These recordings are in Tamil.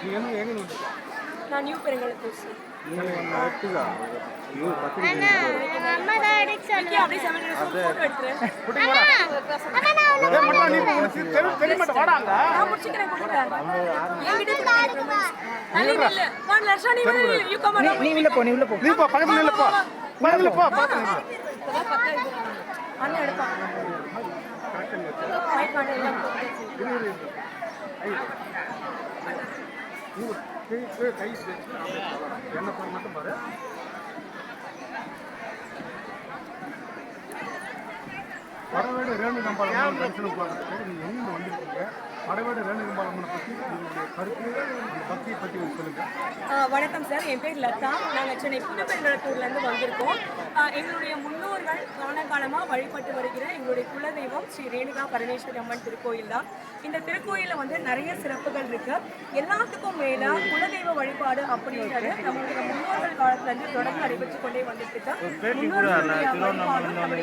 நீ எங்க எங்க வந்து நான் நியூ பெருங்கலத்தூர் சார் எட்டுதா ஐயோ பத்து அண்ணா எங்க அம்மா தான் அடிச்சு ஓகே அப்படியே செவன் மினிட்ஸ் ஃபோட்டோ எடுத்துறேன் அம்மா நான் உன்னை ஏய் மட்டா நீ தெரு தெரு மட்டும் வாடாங்க நான் முடிச்சுக்கிறேன் கொடுத்துட்டேன் என்கிட்ட இருக்கு தள்ளி நில்லு. ஒன் லட்சம் நீ வெளிய யூ கம் அரவுண்ட் நீ உள்ள போ நீ உள்ள போ. நீ போ பக்கத்துல இல்ல போ. பக்கத்துல போ பக்கத்துல நில்லு. இப்பதான் பத்தா இது அண்ணன் எடுப்பான். கை என்ன பண்ண மட்டும் பாரு படவேடு ரேணுகம்பாலம் தரிசனம் போகிறதுக்கு நீங்கள் எங்கேருந்து வந்திருக்கீங்க படவேடு ரேணுகம்பாலம்மனை பற்றி உங்களுடைய கருத்து பக்தியை பற்றி சொல்லுங்கள் வணக்கம் சார். என் பேர் லதா. நாங்கள் சென்னை புதுப்பெருந்தளத்தூர்லேருந்து வந்திருக்கோம். எங்களுடைய முன் முன்னோர்கள் காலகாலமாக வழிபட்டு வருகிற எங்களுடைய குலதெய்வம் ஸ்ரீ ரேணுகா பரமேஸ்வரி அம்மன் திருக்கோயில் தான். இந்த திருக்கோயிலில் வந்து நிறைய சிறப்புகள் இருக்கு. எல்லாத்துக்கும் மேலே குலதெய்வ வழிபாடு அப்படின்றது நம்மளுடைய முன்னோர்கள் காலத்துலேருந்து தொடர்ந்து நடைபெற்று கொண்டே வந்துட்டு நம்முடைய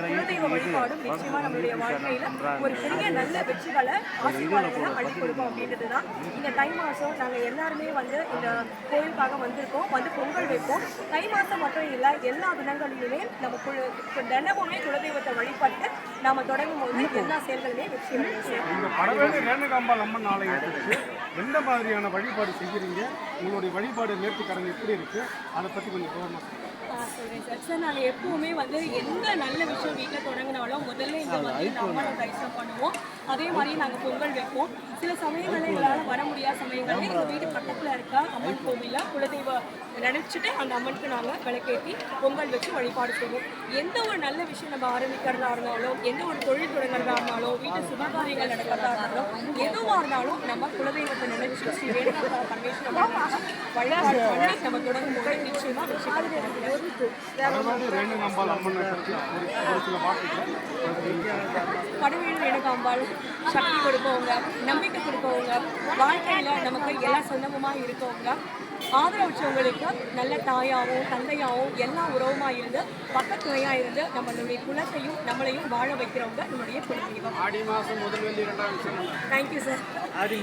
குலதெய்வ வழிபாடும் நிச்சயமா நம்மளுடைய வாழ்க்கையில ஒரு பெரிய நல்ல வெற்றிகளை ஆசீர்வாதங்களை அள்ளி கொடுக்கும் அப்படின்றது தான். இந்த தை மாதம் நாங்கள் எல்லாருமே வந்து இந்த கோயிலுக்காக வந்திருக்கோம். வந்து பொங்கல் வைப்போம். தை மாதம் மட்டும் இல்லை எல்லா தினங்களிலுமே நம்ம தினமுமே குலதெய்வத்தை வழிபட்டு நாம தொடங்கும் போது எல்லா செயல்களுமே வெற்றி இந்த படவேடு ரேணுகாம்பாள் அம்மன் ஆலயத்துக்கு எந்த மாதிரியான வழிபாடு செய்கிறீங்க? உங்களுடைய வழிபாடு நேர்த்திக்கடன் எப்படி இருக்கு? அதை பற்றி கொஞ்சம் விவரமா ஆ, சொல்றேன் சார். சார் நாங்கள் எப்பவுமே வந்து எந்த நல்ல விஷயம் வீட்டில் தொடங்கினாலும் முதல்ல இந்த அம்மனை தரிசனம் பண்ணுவோம். அதே மாதிரி நாங்கள் பொங்கல் வைப்போம். சில சமயங்களில் எங்களால் வர முடியாத சமயங்களில் எங்கள் வீடு பக்கத்தில் இருக்க அம்மன் கோவிலில் குலதெய்வ நினச்சிட்டு அந்த அம்மனுக்கு நாங்கள் விளக்கேற்றி பொங்கல் வச்சு வழிபாடு செய்வோம். எந்த ஒரு நல்ல விஷயம் நம்ம ஆரம்பிக்கிறதா இருந்தாலும் எந்த ஒரு தொழில் தொடங்குறதா இருந்தாலும் வீட்டு சுபகாரியங்கள் நடக்கிறதா இருந்தாலும் எதுவாக இருந்தாலும் நம்ம குலதெய்வத்தை நினைச்சு ஸ்ரீ ரேணுகா பரமேஸ்வரன் வழிபாடு பண்ணி நம்ம தொடங்கும் போது நிச்சயமா வெற்றி கடவுள் ரேணுகாம்பாள் சக்தி கொடுப்பவங்க நம்பிக்கை கொடுப்பவங்க வாழ்க்கையில நமக்கு எல்லா சொந்தமுமா இருக்கவங்க ஆதரவற்றவங்களுக்கு நல்ல தாயாகவும் தந்தையாகவும் எல்லா உறவுமா இருந்து பக்கத்துணையா இருந்து நம்மளுடைய குலத்தையும் நம்மளையும் வாழ வைக்கிறவங்க நம்மளுடைய குலதெய்வம். ஆடி மாதம் முதல் வெள்ளி இரண்டாம் தேங்க்யூ சார் ஆடி